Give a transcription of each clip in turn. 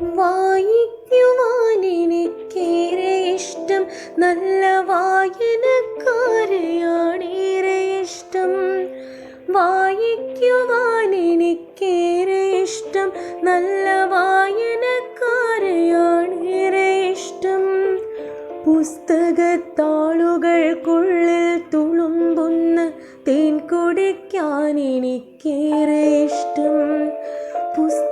വായിക്കുവാൻ എനിക്കേറെ ഇഷ്ടം നല്ല വായനക്കാരെയാണേറെ ഇഷ്ടം. വായിക്കുവാൻ എനിക്കേറെ ഇഷ്ടം നല്ല വായനക്കാരെയാണേറെ ഇഷ്ടം. പുസ്തകത്താളുകൾക്കുള്ളിൽ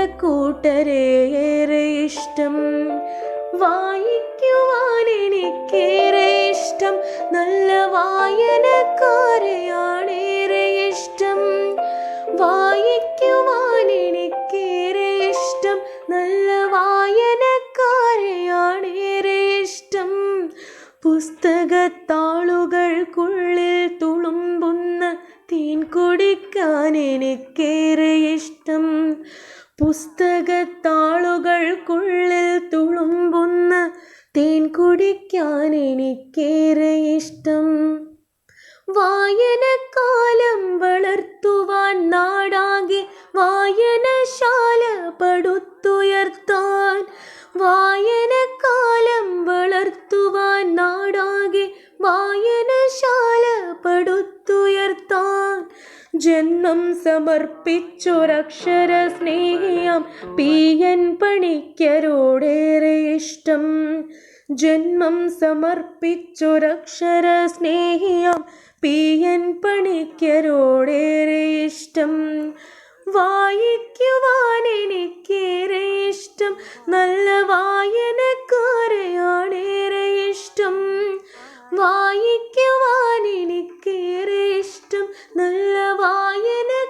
പുസ്തകക്കൂട്ടരേറെ ഇഷ്ടം. വായിക്കുവാൻ എനിക്കേറെ ഇഷ്ടം. നല്ല വായനക്കാരെയാണേറെ പുസ്തകത്താളുകൾക്കുള്ളിൽ തുളുമ്പുന്ന തേൻ കുടിക്കാൻ എനിക്കേറെ ഇഷ്ടം. വായനക്കാലം വളർത്തുവാൻ നാടാകെ വായനശാല പടുത്തുയർത്താൻ വായനക്കാലം വളർത്തുവാൻ നാടാകെ വായനശാല പടുത്തുയർത്താൻ ജന്മം സമർപ്പിച്ചൊരക്ഷര സ്നേഹിയാം പി എൻ പണിക്കരോടേറെ ഇഷ്ടം. ജന്മം സമർപ്പിച്ചൊരക്ഷര സ്നേഹിയാം. പി എൻ പണിക്കരോടേറെ ഇഷ്ടം. വായിക്കുവാൻ എനിക്കേറെ ഇഷ്ടം. നല്ല വായനക്കാരെയാണേറെ ഇഷ്ടം. വായിക്കുവാൻ എനിക്കേറെ ഇഷ്ടം. നല്ല വായനക്കാരെയാണേറെ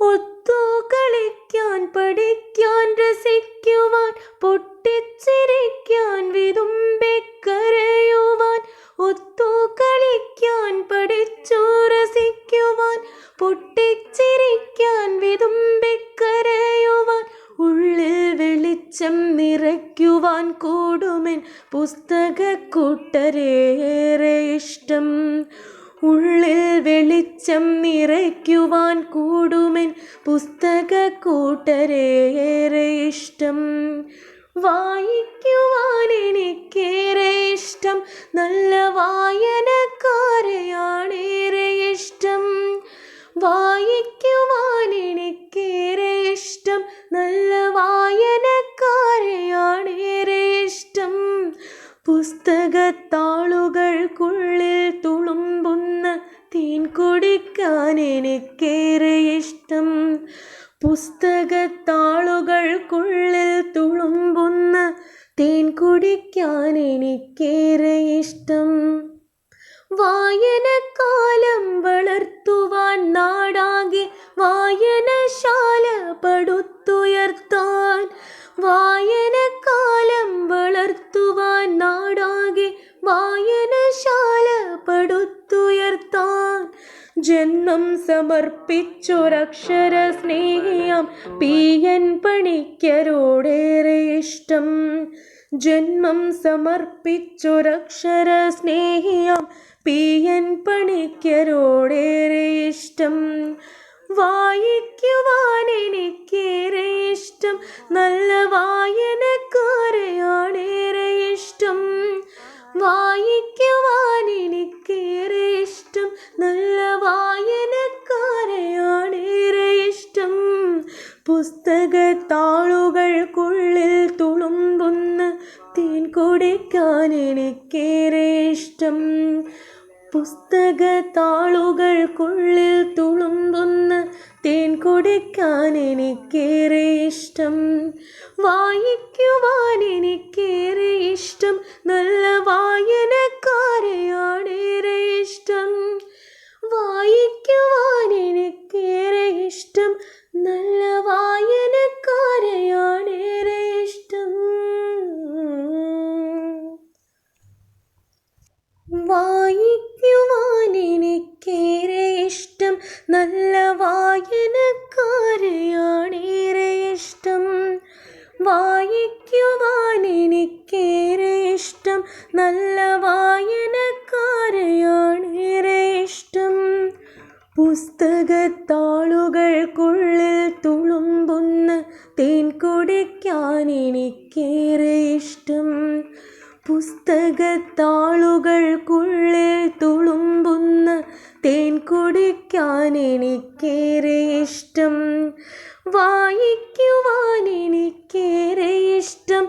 ഒത്തു കളിക്കാൻ പഠിക്കാൻ രസിക്കുവാൻ പൊട്ടിച്ചിരിക്കാൻ വിതുമ്പിക്കരയുവാൻ ഒത്തു കളിക്കാൻ പഠിച്ചു രസിക്കുവാൻ പൊട്ടിച്ചിരിക്കാൻ വിതുമ്പിക്കരയുവാൻ ഉള്ളിൽ വെളിച്ചം നിറയ്ക്കുവാൻ കൂടുമെൻ പുസ്തകക്കൂട്ടരേറെ ഇഷ്ടം. ഉള്ളിൽ വെളിച്ചം നിറയ്ക്കുവാൻ കൂടുമെൻ പുസ്തക കൂട്ടരെ ഏറെ ഇഷ്ടം. വായിക്കുവാൻ എനിക്കേറെ ഇഷ്ടം. നല്ല വായനക്കാരെയാണ് ഏറെ ഇഷ്ടം. വായിക്കുവാൻ എനിക്കേറെ ഇഷ്ടം. നല്ല വായനക്കാരെയാണ് ഏറെ ഇഷ്ടം. പുസ്തകത്താളുകൾക്കുള്ളിൽ തുളുമ്പുന്ന തേൻ കുടിക്കാൻ എനിക്കേറെ ഇഷ്ടം. പുസ്തകത്താളുകൾക്കുള്ളിൽ തുളുമ്പുന്ന തേൻ കുടിക്കാൻ എനിക്കേറെ ഇഷ്ടം. വായനക്കാലം വളർത്തുവാൻ നാടാകെ വായനശാല പടുത്തുയർത്താൻ. വായനക്കാലം വളർത്തുവാൻ നാടാകെ ജന്മം സമർപ്പിച്ചൊരക്ഷര സ്നേഹിയാം. പി എൻ പണിക്കരോടേറെ ഇഷ്ടം. ജന്മം സമർപ്പിച്ചൊരക്ഷര സ്നേഹിയാം. പി എൻ പണിക്കരോടേറെ ഇഷ്ടം. വായിക്കുവാൻ എനിക്കേറെ ഇഷ്ടം. നല്ല വായനക്കാരെയാണേറെ ഇഷ്ടം. വായിക്കുവാൻ കുടിക്കാൻ എനിക്കേറെ ഇഷ്ടം. പുസ്തക താളുകൾക്കുള്ളിൽ തുളുമ്പുന്ന തേൻ കുടിക്കാൻ എനിക്കേറെ ഇഷ്ടം. വായിക്കുവാൻ എനിക്കേറെ ഇഷ്ടം ഇഷ്ടം. പുസ്തകത്താളുകൾക്കുള്ളിൽ തുളുമ്പുന്ന തേൻ കുടിക്കാൻ എനിക്കേറെ ഇഷ്ടം. വായിക്കുവാൻ എനിക്കേറെ ഇഷ്ടം.